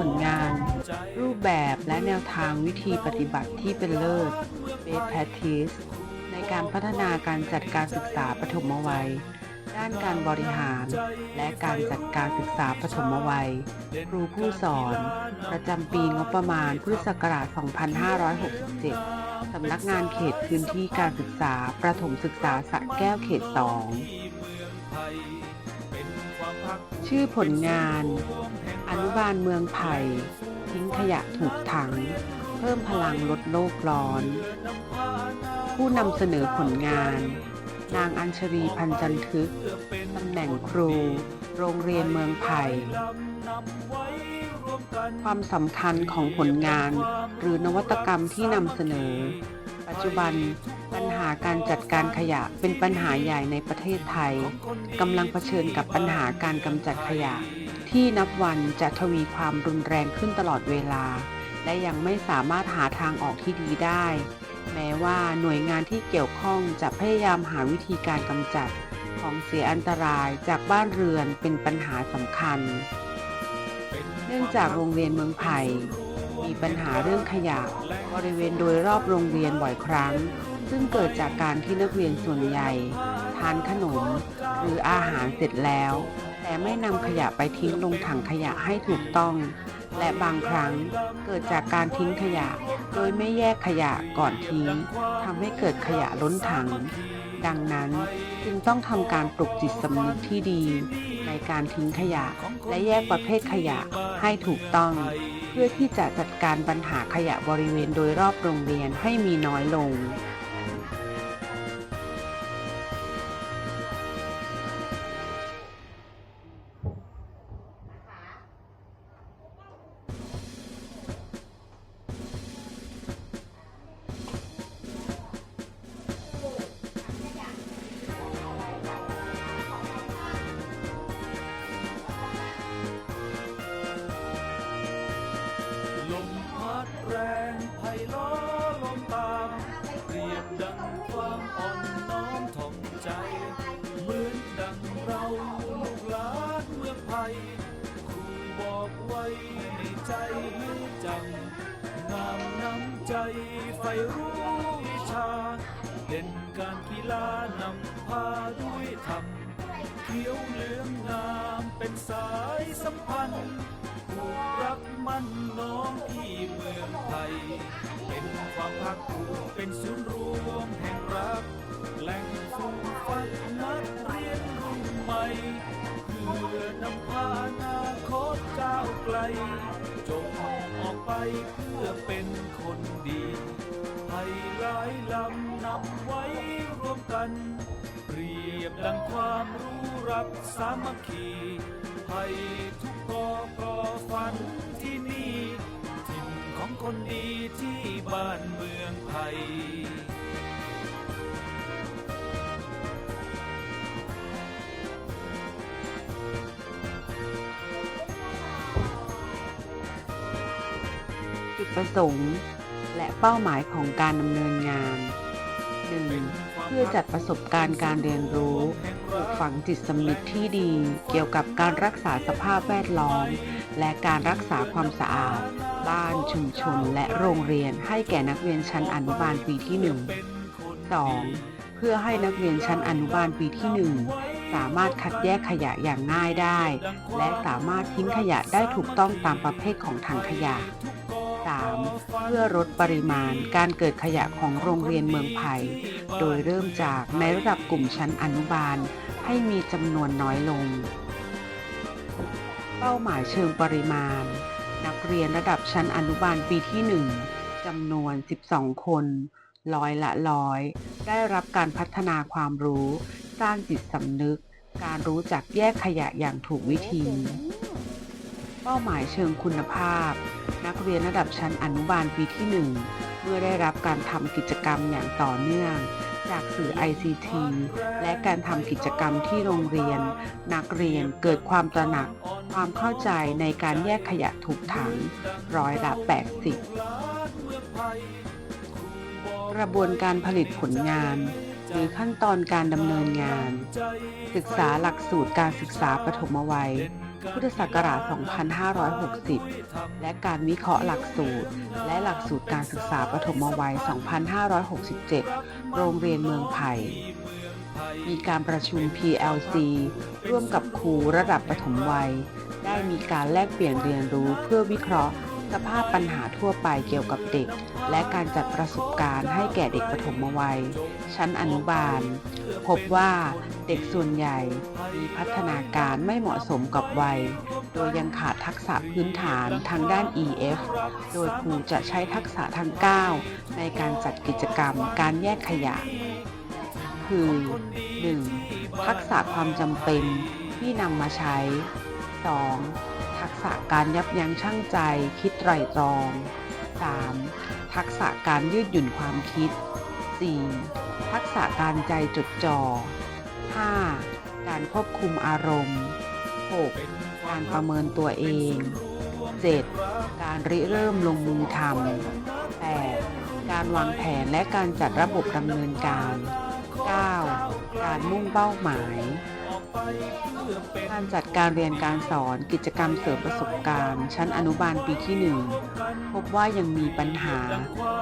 ผลงาน รูปแบบและแนวทางวิธีปฏิบัติที่เป็นเลิศ Best Practice ในการพัฒนาการจัดการศึกษาปฐมวัย ด้านการบริหาร และการจัดการศึกษาปฐมวัย ครูผู้สอน ประจำปีงบประมาณพุทธศักราช 2567 สำนักงานเขตพื้นที่การศึกษาประถมศึกษาสระแก้วเขต 2 ชื่อผลงาน อนุบาลเมืองไผ่ทิ้งขยะถูกถัง เพิ่มพลังลดโลกร้อน ผู้นำเสนอผลงาน นางอัญชรีพันจันทึกตำแหน่งครู โรงเรียนเมืองไผ่ความสำคัญของผลงาน หรือนวัตกรรมที่นำเสนอ ปัจจุบันปัญหาการจัดการขยะเป็นปัญหาใหญ่ในประเทศไทยกำลังเผชิญกับปัญหาการกำจัดขยะ ที่นับวันจะทวีความรุนแรงขึ้นตลอดเวลา และยังไม่สามารถหาทางออกที่ดีได้ แม้ว่าหน่วยงานที่เกี่ยวข้องจะพยายามหาวิธีการกำจัดของเสียอันตรายจากบ้านเรือนเป็นปัญหาสำคัญ เนื่องจากโรงเรียนเมืองไผ่มีปัญหาเรื่องขยะบริเวณโดยรอบโรงเรียนบ่อยครั้ง ซึ่งเกิดจากการที่นักเรียนส่วนใหญ่ ทานขนม หรืออาหารเสร็จแล้ว แต่ไม่นำขยะไปทิ้งลงถังขยะให้ถูกต้อง และบางครั้งเกิดจากการทิ้งขยะ โดยไม่แยกขยะก่อนทิ้งทำให้เกิดขยะล้นถัง ดังนั้นจึงต้องทำการปลุกจิตสำนึกที่ดี ในการทิ้งขยะ และแยกประเภทขยะให้ถูกต้อง เพื่อที่จะจัดการปัญหาขยะบริเวณโดยรอบโรงเรียนให้มีน้อยลง ครูบอกไว้ในใจให้จำงามน้ำใจไฟรู้วิชา เด่นการกีฬานำพาด้วยธรรมเขียวเหลืองงามเป็นสายสัมพันธ์ผูกรักมั่นน้องที่เมืองไทย เป็นความภาคภูมิเป็นศูนย์รวมแห่งรัก แหล่งฟูมฟักนักเรียนรุ่นใหม่ พื่อนำพาอนาคตก้าวไกล จงออกไปเพื่อเป็นคนดีให้หลายลำนำไว้รวมกัน เปรียบดังความรู้รักสามัคคีให้ทุกกอกอฝันที่นี่ถิ่นของคนดีที่บ้านเมืองไทย ประสงค์ และเป้าหมายของการดำเนินงาน 1. เพื่อจัดประสบการณ์การเรียนรู้ปลูกฝังจิตสำนึกที่ดี เกี่ยวกับการรักษาสภาพแวดล้อม และการรักษาความสะอาด บ้านชุมชนและโรงเรียนให้แก่นักเรียนชั้นอนุบาลปีที่ 1 2. เพื่อให้นักเรียนชั้นอนุบาลปีที่ 1สามารถคัดแยกขยะอย่างง่ายได้ และสามารถทิ้งขยะได้ถูกต้องตามประเภทของถังขยะ เพื่อลดปริมาณการเกิดขยะของโรงเรียนเมืองไผ่โดยเริ่มจากในระดับกลุ่มชั้นอนุบาลให้มีจำนวนน้อยลง เป้าหมายเชิงปริมาณ นักเรียนระดับชั้นอนุบาลปีที่ 1จำนวน 12 คนร้อยละร้อย ได้รับการพัฒนาความรู้ สร้างจิตสำนึก การรู้จักแยกขยะอย่างถูกวิธี เป้าหมายเชิงคุณภาพ นักเรียนระดับชั้นอนุบาลปีที่ 1 เมื่อได้รับการทำกิจกรรมอย่างต่อเนื่อง จากสื่อ ICT และการทำกิจกรรมที่โรงเรียน นักเรียนเกิดความตระหนัก ความเข้าใจในการแยกขยะถูกถังร้อยละ 80 กระบวนการผลิตผลงานหรือขั้นตอนการดำเนินงาน ศึกษาหลักสูตรการศึกษาปฐมวัย พุทธศักราช 2560 และการวิเคราะห์หลักสูตร และหลักสูตรการศึกษาปฐมวัย 2567 โรงเรียนเมืองไผ่มีการประชุม PLC ร่วมกับครูระดับปฐมวัย ได้มีการแลกเปลี่ยนเรียนรู้เพื่อวิเคราะห์ สภาพปัญหาทั่วไปเกี่ยวกับเด็ก และการจัดประสบการณ์ให้แก่เด็กปฐมวัย ชั้นอนุบาล พบว่าเด็กส่วนใหญ่มีพัฒนาการไม่เหมาะสมกับวัย โดยยังขาดทักษะพื้นฐานทางด้าน EF โดยครูจะใช้ทักษะทั้ง9ในการจัดกิจกรรมการแยกขยะ คือ 1. ทักษะความจำเป็นที่นำมาใช้ 2. ทักษะการยับยั้งชั่งใจ คิดไตรตรอง 3. ทักษะการยืดหยุ่นความคิด 4. ทักษะการใจจดจ่อ 5. การควบคุมอารมณ์ 6. การประเมินตัวเอง 7. การริเริ่มลงมือทำ 8. การวางแผนและการจัดระบบดำเนินการ 9. การมุ่งเป้าหมาย การจัดการเรียนการสอนกิจกรรมเสริมประสบการณ์ ชั้นอนุบาลปีที่ 1 พบว่ายังมีปัญหา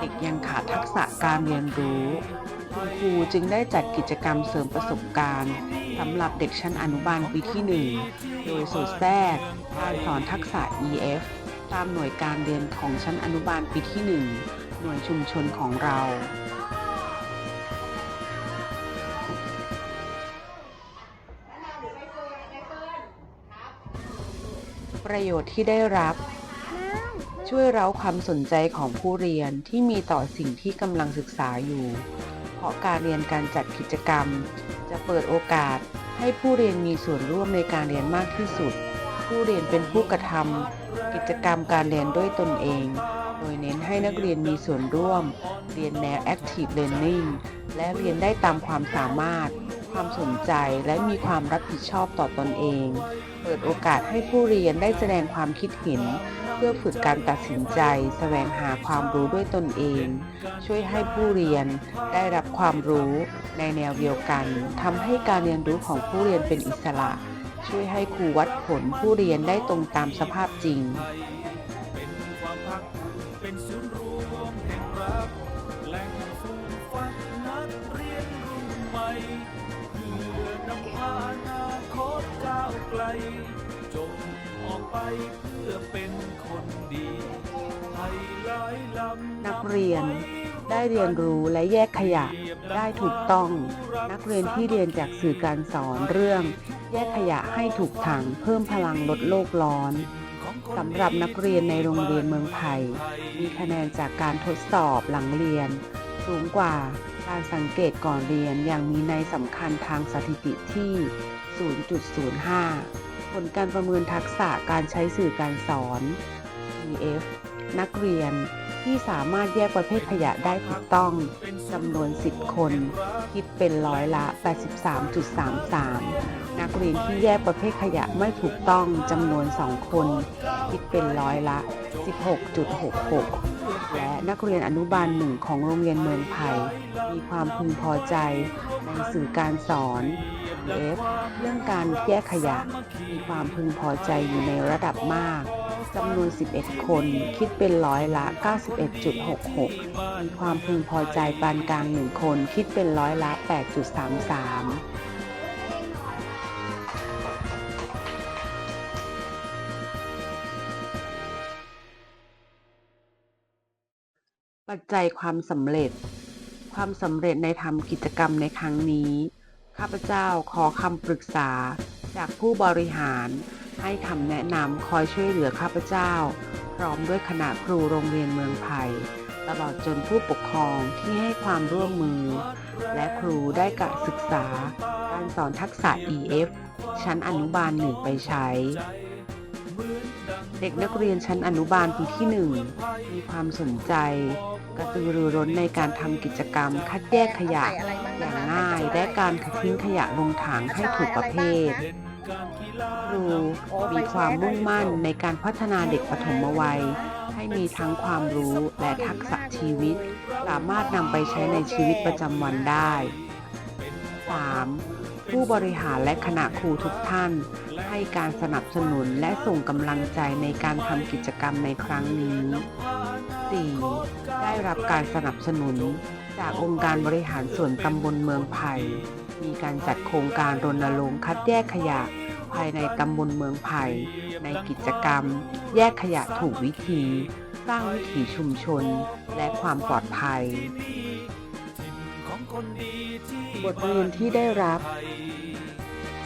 เด็กยังขาดทักษะการเรียนรู้คุณครูจึงได้จัดกิจกรรมเสริมประสบการณ์สำหรับเด็กชั้นอนุบาลปีที่ 1 โดยสอดแทรกการสอนทักษะ EF ตามหน่วยการเรียนของชั้นอนุบาลปีที่ 1 หน่วยชุมชนของเรา ประโยชน์ที่ได้รับ ช่วยเร้าความสนใจของผู้เรียนที่มีต่อสิ่งที่กำลังศึกษาอยู่ เพราะการเรียนการจัดกิจกรรม จะเปิดโอกาสให้ผู้เรียนมีส่วนร่วมในการเรียนมากที่สุด ผู้เรียนเป็นผู้กระทำกิจกรรมการเรียนด้วยตนเอง โดยเน้นให้นักเรียนมีส่วนร่วม เรียนแนว Active Learning และเรียนได้ตามความสามารถ ความสนใจและมีความรับผิดชอบต่อตนเอง เปิดโอกาสให้ผู้เรียนได้แสดงความคิดเห็น เพื่อฝึกการตัดสินใจ แสวงหาความรู้ด้วยตนเอง ช่วยให้ผู้เรียนได้รับความรู้ในแนวเดียวกันทำให้การเรียนรู้ของผู้เรียนเป็นอิสระ ช่วยให้ครูวัดผลผู้เรียนได้ตรงตามสภาพจริง จงออกไปเพื่อเป็นคนดีให้หลายลำนักเรียนได้เรียนรู้และแยกขยะได้ถูกต้อง นักเรียนที่เรียนจากสื่อการสอนเรื่อง แยกขยะให้ถูกถังเพิ่มพลังลดโลกร้อนสำหรับนักเรียนในโรงเรียนเมืองไผ่มีคะแนนจากการทดสอบหลังเรียน สูงกว่าการสังเกตก่อนเรียนอย่างมีในสำคัญทางสถิติที่ 0.05 ผลการประเมินทักษะการใช้สื่อการสอน EF นักเรียน ที่สามารถแยกประเภทขยะได้ถูกต้องจำนวน 10 คน คิดเป็นร้อยละ 83.33 นักเรียนที่แยกประเภทขยะไม่ถูกต้องจำนวน 2 คน คิดเป็นร้อยละ 16.66 และนักเรียนอนุบาลหนึ่งของโรงเรียนเมืองไผ่มีความพึงพอใจในสื่อการสอน F เรื่องการแยกขยะ มีความพึงพอใจอยู่ในระดับมาก จำนวน 11 คน คิดเป็นร้อยละ 91.66มีความพึงพอใจปานกลาง 1 คน คิดเป็นร้อยละ 8.33ปัจจัยความสำเร็จ ความสำเร็จในทำกิจกรรมในครั้งนี้ ข้าพเจ้าขอคำปรึกษาจากผู้บริหาร ให้คำแนะนำคอยช่วยเหลือข้าพเจ้า พร้อมด้วยคณะครูโรงเรียนเมืองไผ่ตลอดจนผู้ปกครองที่ให้ความร่วมมือ และครูได้กะศึกษา การสอนทักษะ EF ชั้นอนุบาลหนึ่งไปใช้ เด็กนักเรียนชั้นอนุบาลปีที่1มีความสนใจ กระตือรือร้นในการทำกิจกรรม คัดแยกขยะอย่างง่าย และการทิ้งขยะลงถังให้ถูกประเภท ครูมีความมุ่งมั่นในการพัฒนาเด็กปฐมวัย ให้มีทั้งความรู้และทักษะชีวิต สามารถนำไปใช้ในชีวิตประจำวันได้ 3. ผู้บริหารและคณะครูทุกท่าน ให้การสนับสนุนและส่งกำลังใจในการทำกิจกรรมในครั้งนี้ 4. ได้รับการสนับสนุนจากองค์การบริหารส่วนตำบลเมืองไผ่ มีการจัดโครงการรณรงค์คัดแยกขยะ ภายในตำบลเมืองไผ่ในกิจกรรม แยกขยะถูกวิธี สร้างวิถีชุมชน และความปลอดภัย บทเรียนที่ได้รับ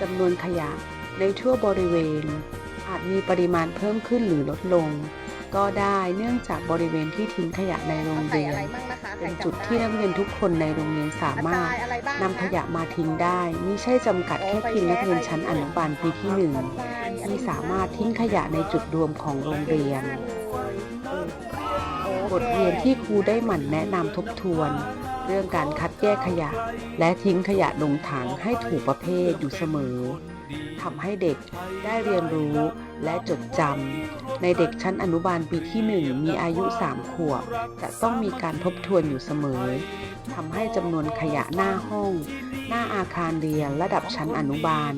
จำนวนขยะในทั่วบริเวณ อาจมีปริมาณเพิ่มขึ้นหรือลดลง ก็ได้เนื่องจากบริเวณที่ทิ้งขยะในโรงใส่เรียอะนไรบ้างนะคะเป็นจุดที่นักเรียนทุกคนในโรงเรียนสามารถอะไรบ้างนำขยะมาทิ้งได้ไม่ใช่จำกัดแค่เพียงนักเรียนชั้นอนุบาลปีที่หนึ่งที่สามารถทิ้งขยะในจุดรวมของโรงเรียน บทเรียนที่ครูได้หมั่นแนะนำทบทวน เรื่องการคัดแยกขยะ และทิ้งขยะลงถังให้ถูกประเภทอยู่เสมอ ทำให้เด็กได้เรียนรู้และจดจำในเด็กชั้นอนุบาลปีที่หนึ่งมีอายุ 3 ขวบ จะต้องมีการทบทวนอยู่เสมอทำให้จำนวนขยะหน้าห้อง หน้าอาคารเรียนระดับชั้นอนุบาล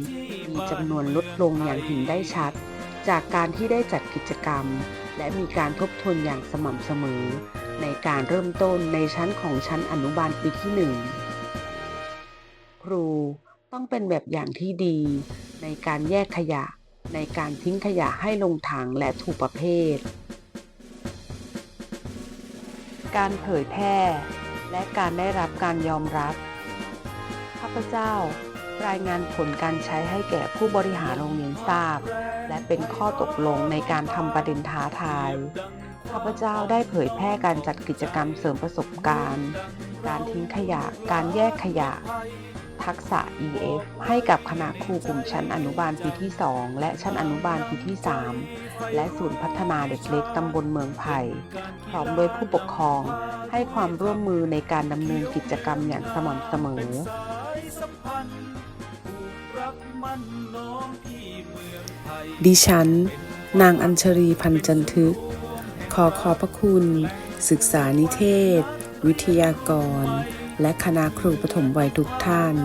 มีจำนวนลดลงอย่างเห็นได้ชัด จากการที่ได้จัดกิจกรรม และมีการทบทวนอย่างสม่ำเสมอ ในการเริ่มต้นในชั้นของชั้นอนุบาลปีที่หนึ่งครูต้องเป็นแบบอย่างที่ดี ในการแยกขยะ ในการทิ้งขยะให้ลงถังและถูกประเภท การเผยแพร่ และการได้รับการยอมรับ ข้าพเจ้ารายงานผลการใช้ให้แก่ผู้บริหารโรงเรียนทราบ และเป็นข้อตกลงในการทำประเด็นท้าทาย ข้าพเจ้าได้เผยแพร่การจัดกิจกรรมเสริมประสบการณ์ การทิ้งขยะ การแยกขยะ ทักษะ EF ให้กับคณะครูกลุ่มชั้นอนุบาลปีที่ 2 และชั้นอนุบาลปีที่ 3 และศูนย์พัฒนาเด็กเล็กตำบลเมืองไผ่พร้อมด้วยผู้ปกครอง ให้ความร่วมมือในการดำเนินกิจกรรมอย่างสม่ำเสมอดิฉัน นางอัญชรีพันจันทึก ขอขอบพระคุณ ศึกษานิเทศ วิทยากร และคณะครูปฐมวัยทุกท่าน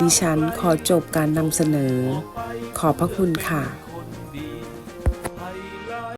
ดิฉันขอจบการนำเสนอ ขอบพระคุณค่ะ